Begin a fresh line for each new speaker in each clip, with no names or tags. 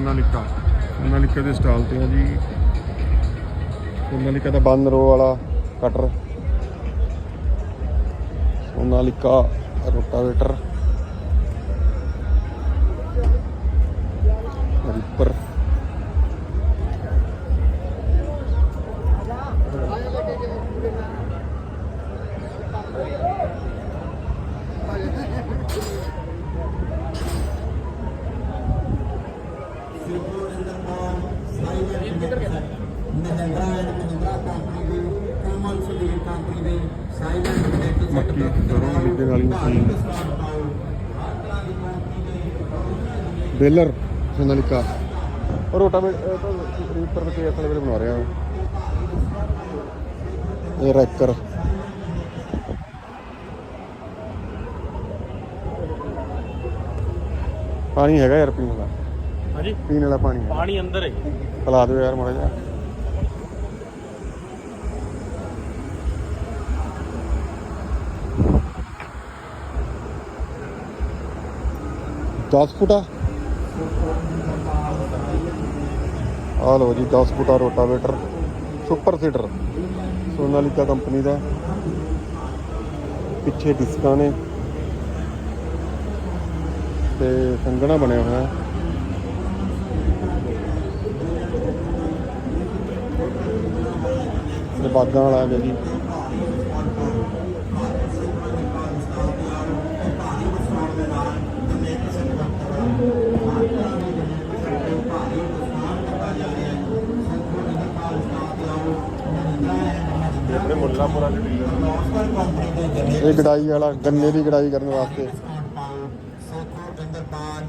ਸੋਨਾਲਿਕਾ ਸੋਨਾਲਿਕਾ ਦੇ ਸਟਾਲ ਤੇ ਆ ਜੀ। ਸੋਨਾਲਿਕਾ ਦਾ ਬੰਦ ਰੋ ਵਾਲਾ cutter. Sonalika rotavator.
Mahindra and Mahindra company ਦੇ ਕਮਲ ਸੁਦੀਰ ਕੰਪਨੀ ਦੇ ਸਾਈਲੈਂਟ ਕਨੈਕਟ
ਮੱਕੀ ਸਰੋਂ। ਬੀਜਣ ਵਾਲੀ machine baler Sonalika. Rotavator reaper ਤੇ ਅਸਲ ਵੇਲੇ ਬਣਾ ਰਿਹਾ। ਇਹ ਰੈਕਰ। ਪਾਣੀ ਹੈਗਾ ਯਾਰ ਪੀਣ ਵਾਲਾ।
ਹਾਂਜੀ।
ਪੀਣ ਵਾਲਾ ਪਾਣੀ ਹੈ।
ਪਾਣੀ ਅੰਦਰ ਹੈ।
ਪਿਲਾ ਦਿਓ ਯਾਰ ਮਾੜਾ ਜਿਹਾ। ਦਸ ਫੁੱਟਾ? ਆ ਲਓ ਜੀ 10 ਫੁੱਟਾ rotavator super seeder. Sonalika company ਦਾ। ਪਿੱਛੇ ਡਿਸਕਾਂ ਨੇ। ਤੇ ਸੰਗਣਾ ਬਣਿਆ ਹੋਇਆ। ਹੈ ਇਹ ਬਾਗਾਂ ਵਾਲਾ ਹੈ ਜੀ। ਮੁੱਲਾਪੁਰਾ ਦੇ ਇਹ ਗੜਾਈ ਵਾਲਾ ਗੰਨੇ ਦੀ ਗੜਾਈ ਕਰਨ ਵਾਸਤੇ।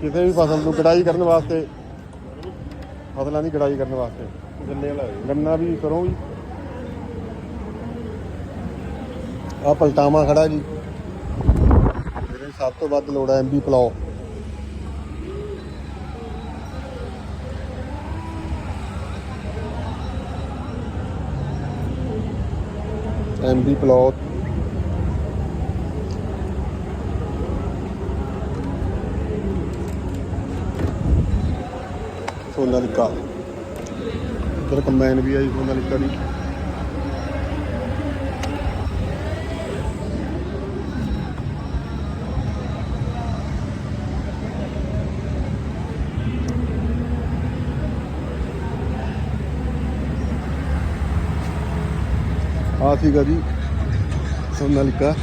ਕਿਸੇ ਵੀ ਫਸਲ ਨੂੰ ਗੜਾਈ ਕਰਨ ਵਾਸਤੇ ਫਸਲਾਂ ਦੀ ਗੜਾਈ ਕਰਨ ਵਾਸਤੇ।
ਗੰਨੇ ਵਾਲਾ
ਗੰਨਾ ਵੀ ਕਰੋ ਜੀ। ਆ ਪਲਟਾਵਾ ਖੜਾ ਜੀ। ਮੇਰੇ ਸਭ ਤੋਂ ਵੱਧ ਲੋੜ ਹੈ MB plough. MB plough. Sonalika ਇੱਧਰ ਕੰਬਾਈਨ ਵੀ ਆਈ ਸੋਨਾਲਿਕਾ ਦੀ ਆ ਸੀਗਾ ਜੀ ਸੋਨਾਲਿਕਾ।